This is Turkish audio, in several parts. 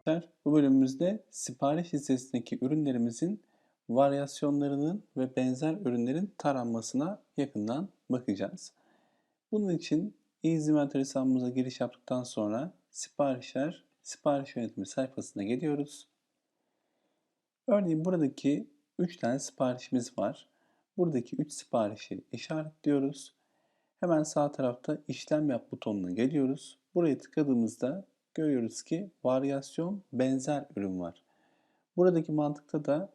arkadaşlar. Bu bölümümüzde sipariş listesindeki ürünlerimizin varyasyonlarının ve benzer ürünlerin taranmasına yakından bakacağız. Bunun için EasyInventory hesabımıza giriş yaptıktan sonra siparişler, sipariş yönetimi sayfasına geliyoruz. Örneğin buradaki 3 tane siparişimiz var. Buradaki 3 siparişi işaretliyoruz. Hemen sağ tarafta işlem yap butonuna geliyoruz. Buraya tıkladığımızda görüyoruz ki varyasyon benzer ürün var. Buradaki mantıkta da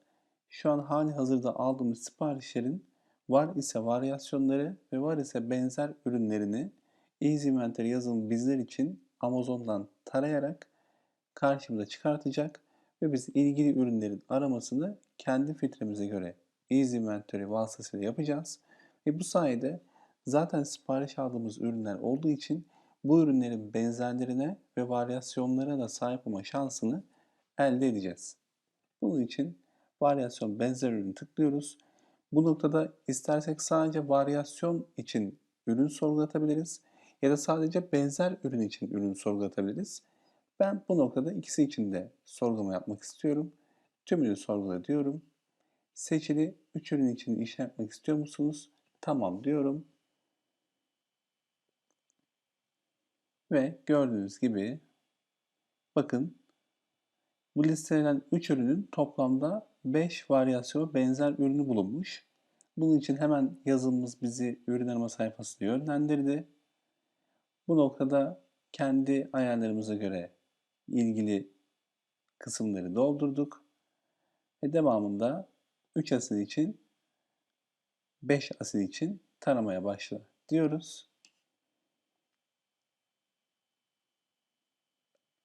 şu an hali hazırda aldığımız siparişlerin var ise varyasyonları ve var ise benzer ürünlerini Easy Inventory yazılımı bizler için Amazon'dan tarayarak karşımıza çıkartacak ve biz ilgili ürünlerin aramasını kendi filtremize göre Easy Inventory vasıtasıyla yapacağız. Ve bu sayede zaten sipariş aldığımız ürünler olduğu için bu ürünlerin benzerlerine ve varyasyonlara da sahip olma şansını elde edeceğiz. Bunun için varyasyon benzer ürünü tıklıyoruz. Bu noktada istersek sadece varyasyon için ürün sorgulatabiliriz ya da sadece benzer ürün için ürün sorgulatabiliriz. Ben bu noktada ikisi için de sorgulama yapmak istiyorum. Tümünü sorgula diyorum. Seçili 3 ürün için işlem yapmak istiyor musunuz? Tamam diyorum. Ve gördüğünüz gibi bakın bu listelenen 3 ürünün toplamda 5 varyasyonu benzer ürünü bulunmuş. Bunun için hemen yazılımımız bizi ürün arama sayfasına yönlendirdi. Bu noktada kendi ayarlarımıza göre ilgili kısımları doldurduk. Ve devamında 3 asil için 5 asil için taramaya başla diyoruz.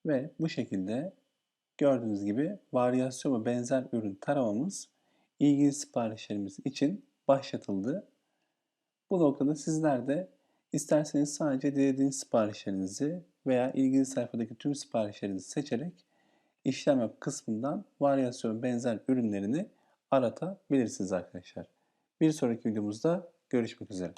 Ve bu şekilde gördüğünüz gibi varyasyon ve benzer ürün taramamız ilgili siparişlerimiz için başlatıldı. Bu noktada sizler de isterseniz sadece dilediğiniz siparişlerinizi veya ilgili sayfadaki tüm siparişlerinizi seçerek işlem yap kısmından varyasyon benzer ürünlerini aratabilirsiniz arkadaşlar. Bir sonraki videomuzda görüşmek üzere.